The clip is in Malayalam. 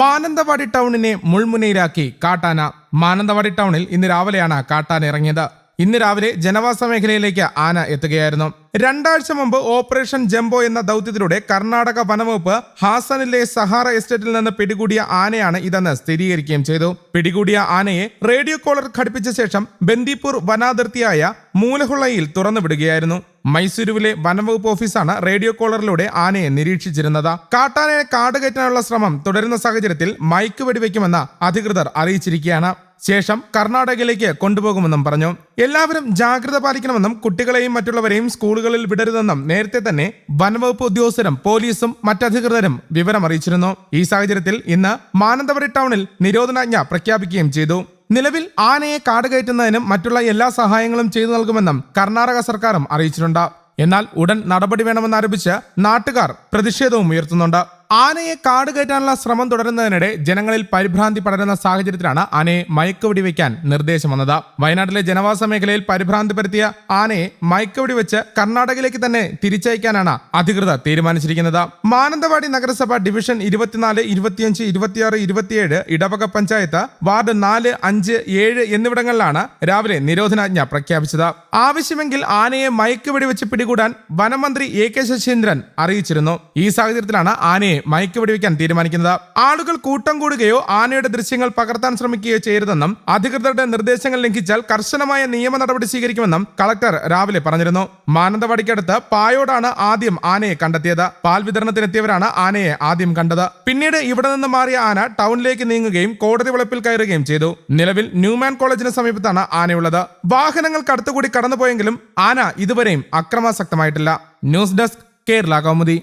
മാനന്തവാടി ടൗണിനെ മുൾമുനയിലാക്കി കാട്ടാന മാനന്തവാടി ടൗണിൽ ഇന്ന് രാവിലെയാണ് കാട്ടാന ഇറങ്ങിയത്. ഇന്ന് രാവിലെ ജനവാസ മേഖലയിലേക്ക് ആന എത്തുകയായിരുന്നു. രണ്ടാഴ്ച മുമ്പ് ഓപ്പറേഷൻ ജംബോ എന്ന ദൗത്യത്തിലൂടെ കർണാടക വനവകുപ്പ് ഹാസനിലെ സഹാറ എസ്റ്റേറ്റിൽ നിന്ന് പിടികൂടിയ ആനയാണ് ഇതെന്ന് സ്ഥിരീകരിക്കുകയും ചെയ്തു. പിടികൂടിയ ആനയെ റേഡിയോ കോളർ ഘടിപ്പിച്ച ശേഷം ബന്ദിപ്പൂർ വനാതിർത്തിയായ മൂലഹുളയിൽ തുറന്നുവിടുകയായിരുന്നു. മൈസൂരുവിലെ വനംവകുപ്പ് ഓഫീസാണ് റേഡിയോ കോളറിലൂടെ ആനയെ നിരീക്ഷിച്ചിരുന്നത്. കാട്ടാനയെ കാട് കയറ്റാനുള്ള ശ്രമം തുടരുന്ന സാഹചര്യത്തിൽ മൈക്ക് വെടിവെക്കുമെന്ന് അധികൃതർ അറിയിച്ചിരിക്കുകയാണ്. ശേഷം കർണാടകയിലേക്ക് കൊണ്ടുപോകുമെന്നും പറഞ്ഞു. എല്ലാവരും ജാഗ്രത പാലിക്കണമെന്നും കുട്ടികളെയും മറ്റുള്ളവരെയും സ്കൂളുകളിൽ വിടരുതെന്നും നേരത്തെ തന്നെ വനംവകുപ്പ് ഉദ്യോഗസ്ഥരും പോലീസും മറ്റധികൃതരും വിവരം അറിയിച്ചിരുന്നു ഈ സാഹചര്യത്തിൽ ഇന്ന് മാനന്തവാടി ടൗണിൽ നിരോധനാജ്ഞ പ്രഖ്യാപിക്കുകയും ചെയ്തു. നിലവിൽ ആനയെ കാട് കയറ്റുന്നതിനും മറ്റുള്ള എല്ലാ സഹായങ്ങളും ചെയ്തു നൽകുമെന്നും കർണാടക സർക്കാരും അറിയിച്ചിട്ടുണ്ട്. എന്നാൽ ഉടൻ നടപടി വേണമെന്നാരോപിച്ച് നാട്ടുകാർ പ്രതിഷേധവും ഉയർത്തുന്നുണ്ട്. ആനയെ കാട് കയറ്റാനുള്ള ശ്രമം തുടരുന്നതിനിടെ ജനങ്ങളിൽ പരിഭ്രാന്തി പടരുന്ന സാഹചര്യത്തിലാണ് ആനയെ മയക്കുവെടി വയ്ക്കാൻ നിർദ്ദേശം വന്നത്. വയനാട്ടിലെ ജനവാസ മേഖലയിൽ പരിഭ്രാന്തി പരത്തിയ ആനയെ മയക്കുവെടി വെച്ച് കർണാടകയിലേക്ക് തന്നെ തിരിച്ചയക്കാനാണ് അധികൃതർ തീരുമാനിച്ചിരിക്കുന്നത്. മാനന്തവാടി നഗരസഭ ഡിവിഷൻ ഇരുപത്തിനാല് ഇരുപത്തിയഞ്ച് ഇരുപത്തിയാറ് ഇരുപത്തിയേഴ് ഇടവക പഞ്ചായത്ത് വാർഡ് നാല് അഞ്ച് ഏഴ് എന്നിവിടങ്ങളിലാണ് രാവിലെ നിരോധനാജ്ഞ പ്രഖ്യാപിച്ചത്. ആവശ്യമെങ്കിൽ ആനയെ മയക്കുവെടി വെച്ച് പിടികൂടാൻ വനമന്ത്രി എ കെ ശശീന്ദ്രൻ അറിയിച്ചിരുന്നു. ഈ സാഹചര്യത്തിലാണ് ആനയെ മയക്കുവെടി പിടിവിക്കാൻ തീരുമാനിക്കുന്നത്. ആളുകൾ കൂട്ടം കൂടുകയോ ആനയുടെ ദൃശ്യങ്ങൾ പകർത്താൻ ശ്രമിക്കുകയോ ചെയ്യരുതെന്നും അധികൃതരുടെ നിർദ്ദേശങ്ങൾ ലംഘിച്ചാൽ കർശനമായ നിയമ നടപടി സ്വീകരിക്കുമെന്നും കളക്ടർ രാവിലെ പറഞ്ഞിരുന്നു. മാനന്തവാടിക്കടുത്ത് പായോടാണ് ആദ്യം ആനയെ കണ്ടെത്തിയത്. പാൽ വിതരണത്തിനെത്തിയവരാണ് ആനയെ ആദ്യം കണ്ടത്. പിന്നീട് ഇവിടെ നിന്ന് മാറിയ ആന ടൗണിലേക്ക് നീങ്ങുകയും കോടതി വളപ്പിൽ കയറുകയും ചെയ്തു. നിലവിൽ ന്യൂമാൻ കോളേജിന് സമീപത്താണ് ആനയുള്ളത്. വാഹനങ്ങൾ കടത്തുകൂടി കടന്നുപോയെങ്കിലും ആന ഇതുവരെയും അക്രമാസക്തമായിട്ടില്ല. News desk Kerala Kaumudi.